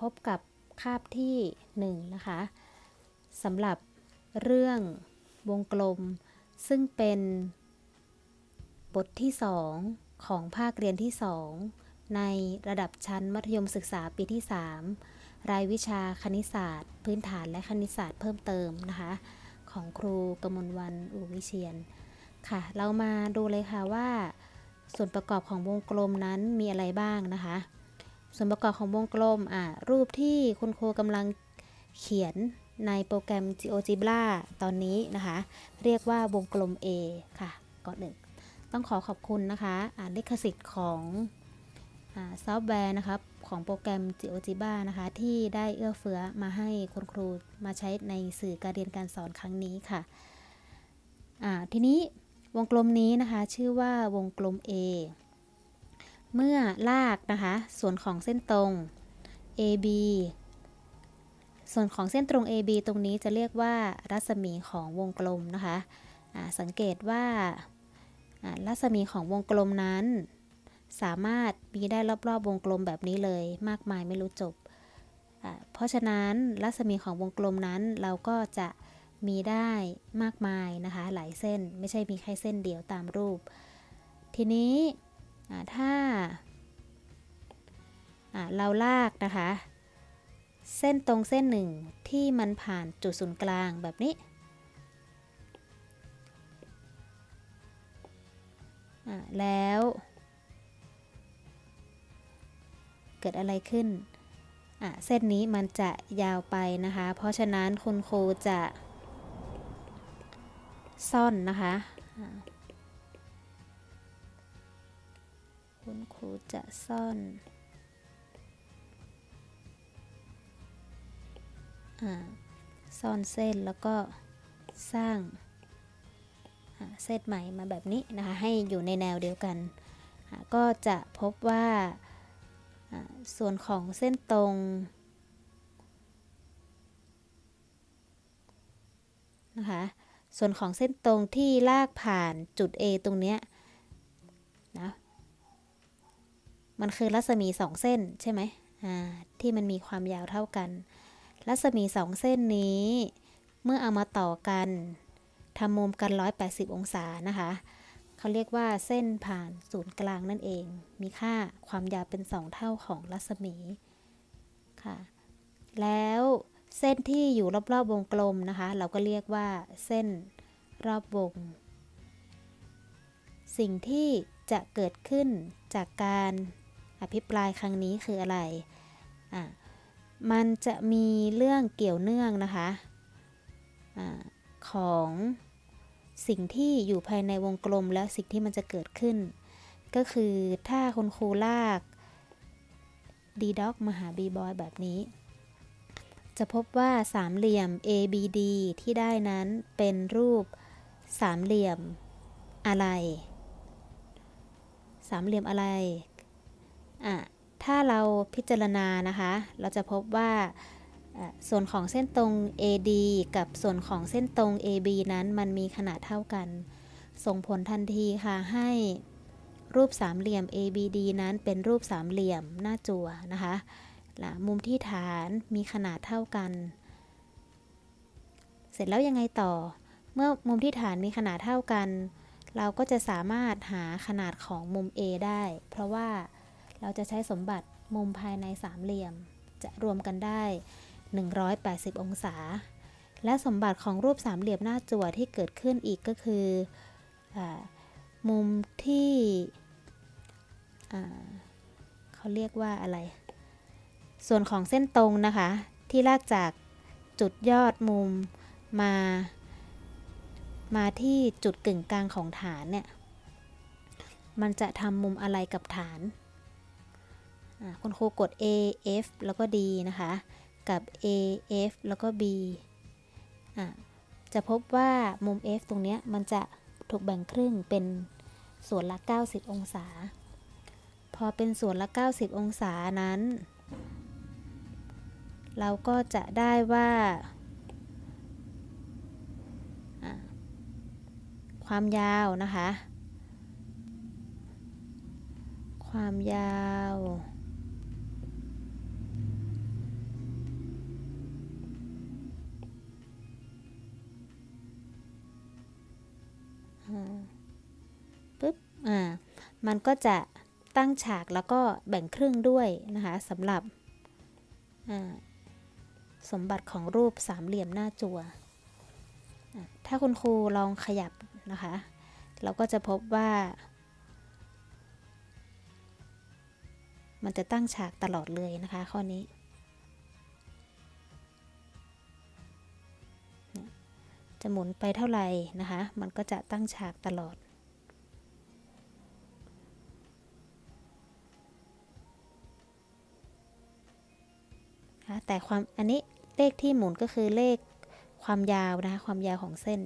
พบกับคาบที่หนึ่งนะคะสำหรับเรื่องวงกลม ซึ่งเป็นบทที่สองของภาคเรียนที่สองในระดับชั้นมัธยมศึกษาปีที่ 3 รายวิชาคณิตศาสตร์ พื้นฐานและคณิตศาสตร์เพิ่มเติมนะคะ ของครูกมลวันอุวิเชียนค่ะ เรามาดูเลยค่ะว่า ส่วนประกอบของวงกลมนั้นมีอะไรบ้างนะคะ ส่วนประกอบของวงกลมอะรูปที่คุณครูกำลังเขียนในโปรแกรม GeoGebra ตอนนี้นะคะ เรียกว่าวงกลม A ค่ะก่อนหนึ่งต้องขอขอบคุณนะคะอ่าลิขสิทธิ์ของอาซอฟต์แวร์นะครับของโปรแกรม GeoGebra นะคะ ที่ได้เอื้อเฟื้อมาให้คุณครูมาใช้ในสื่อการเรียนการสอนครั้งนี้ค่ะอ่าทีนี้วงกลมนี้นะคะ ชื่อว่าวงกลม A เมื่อลากนะคะ ส่วนของเส้นตรง AB ส่วนของเส้นตรง AB ตรงนี้จะเรียกว่ารัศมีของวงกลมนะคะสังเกตว่ารัศมีของวงกลมนั้น สามารถมีได้รอบๆวงกลมแบบนี้เลย มากมายไม่รู้จบ เพราะฉะนั้นรัศมีของวงกลมนั้นเราก็จะมีได้มากมายนะคะ หลายเส้นไม่ใช่มีแค่เส้นเดียวตามรูป ทีนี้ ถ้าเราลากนะคะ เส้นตรงเส้นหนึ่งที่มันผ่านจุดศูนย์กลางแบบนี้แล้ว เกิดอะไรขึ้น เส้นนี้มันจะยาวไปนะคะ เพราะฉะนั้นคุณครูจะซ่อนนะคะ คุณครูจะซ่อนอซ่อนเส้นแล้วก็สร้างเส้นใหม่มาแบบนี้นะคะ ให้อยู่ในแนวเดียวกัน ก็จะพบว่าส่วนของเส้นตรง นะคะ ส่วนของเส้นตรงที่ลากผ่านจุด A ตรงเนี้ยนะ มันคือรัศมีสองเส้นใช่ไหมอ่าที่มันมีความยาวเท่ากัน รัศมีสองเส้นนี้ เมื่อเอามาต่อกันทำมุมกัน 180 องศานะคะเขาเรียกว่าเส้นผ่านศูนย์กลางนั่นเอง มีค่าความยาวเป็น 2 เท่าของรัศมีค่ะ แล้วเส้นที่อยู่รอบๆวงกลมนะคะ เราก็เรียกว่าเส้นรอบวง สิ่งที่จะเกิดขึ้นจากการ อภิปรายครั้งนี้คืออะไรอะมันจะมีเรื่องเกี่ยวเนื่องนะคะอาของสิ่งที่อยู่ภายในวงกลมแล้วสิ่งที่มันจะเกิดขึ้น ก็คือถ้าคุณครูลากดีด็อกมาหาบีบอยแบบนี้ จะพบว่าสามเหลี่ยม ABD ที่ได้นั้นเป็นรูปสามเหลี่ยมอะไร สามเหลี่ยมอะไร อะถ้าเราพิจารณานะคะ เราจะพบว่าส่วนของเส้นตรง AD กับส่วนของเส้นตรง AB นั้นมันมีขนาดเท่ากัน ส่งผลทันทีค่ะให้รูปสามเหลี่ยม ABD นั้นเป็นรูปสามเหลี่ยมหน้าจั่วนะคะละมุมที่ฐานมีขนาดเท่ากัน เสร็จแล้วยังไงต่อ เมื่อมุมที่ฐานมีขนาดเท่ากัน เราก็จะสามารถหาขนาดของมุม A ได้ เพราะว่า เราจะใช้สมบัติมุมภายในสามเหลี่ยม จะรวมกันได้ 180 องศา และสมบัติของรูปสามเหลี่ยมหน้าจั่วที่เกิดขึ้นอีกก็คืออมุมที่เขาเรียกว่าอะไร ส่วนของเส้นตรงนะคะ ที่ลากจากจุดยอดมุมมา มาที่จุดกึ่งกลางของฐานเนี่ย มันจะทำมุมอะไรกับฐาน คุณครูกด A F แล้วก็ D นะคะ กับ A F แล้วก็ B ะจะพบว่ามุม F ตรงเนี้ยมันจะถูกแบ่งครึ่งเป็นส่วนละ 90 องศา พอเป็นส่วนละ 90 องศานั้น เราก็จะได้ว่า ความยาวนะคะ ความยาว ปึ๊บ อ่า มันก็จะตั้งฉากแล้วก็แบ่งครึ่งด้วยนะคะสำหรับสมบัติของรูปสามเหลี่ยมหน้าจัวอะถ้าคุณครูลองขยับนะคะ เราก็จะพบว่า มันจะตั้งฉากตลอดเลยนะคะข้อนี้ จะหมุนไปเท่าไหร่นะคะ มันก็จะตั้งฉากตลอด แต่ความอันนี้เลขที่หมุนก็คือเลขความยาวนะคะ ความยาวของเส้น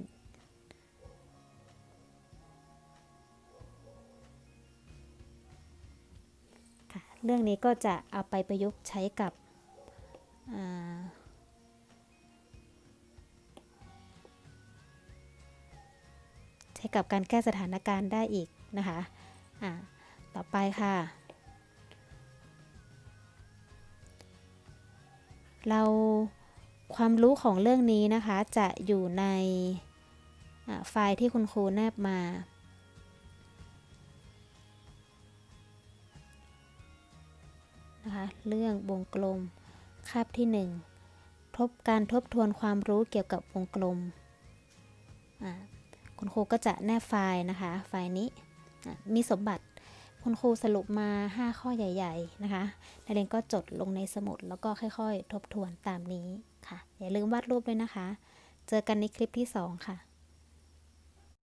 เรื่องนี้ก็จะเอาไปประยุกต์ใช้กับ ใช้กับการแก้สถานการณ์ได้อีกนะคะอ่าต่อไปค่ะ เราความรู้ของเรื่องนี้นะคะจะอยู่ในไฟล์ที่คุณครูแนบมา นะคะ เรื่องวงกลม คาบที่ 1 ทบการทบทวนความรู้เกี่ยวกับวงกลมอ่า คุณครูก็จะแนบไฟล์นะคะ ไฟล์นี้มีสมบัติคุณครูสรุปมา 5 ข้อใหญ่ ๆ นะคะ นักเรียนก็จดลงในสมุด แล้วก็ค่อย ๆ ทบทวนตามนี้ค่ะ อย่าลืมวาดรูปด้วยนะคะ เจอกันในคลิปที่ 2 ค่ะ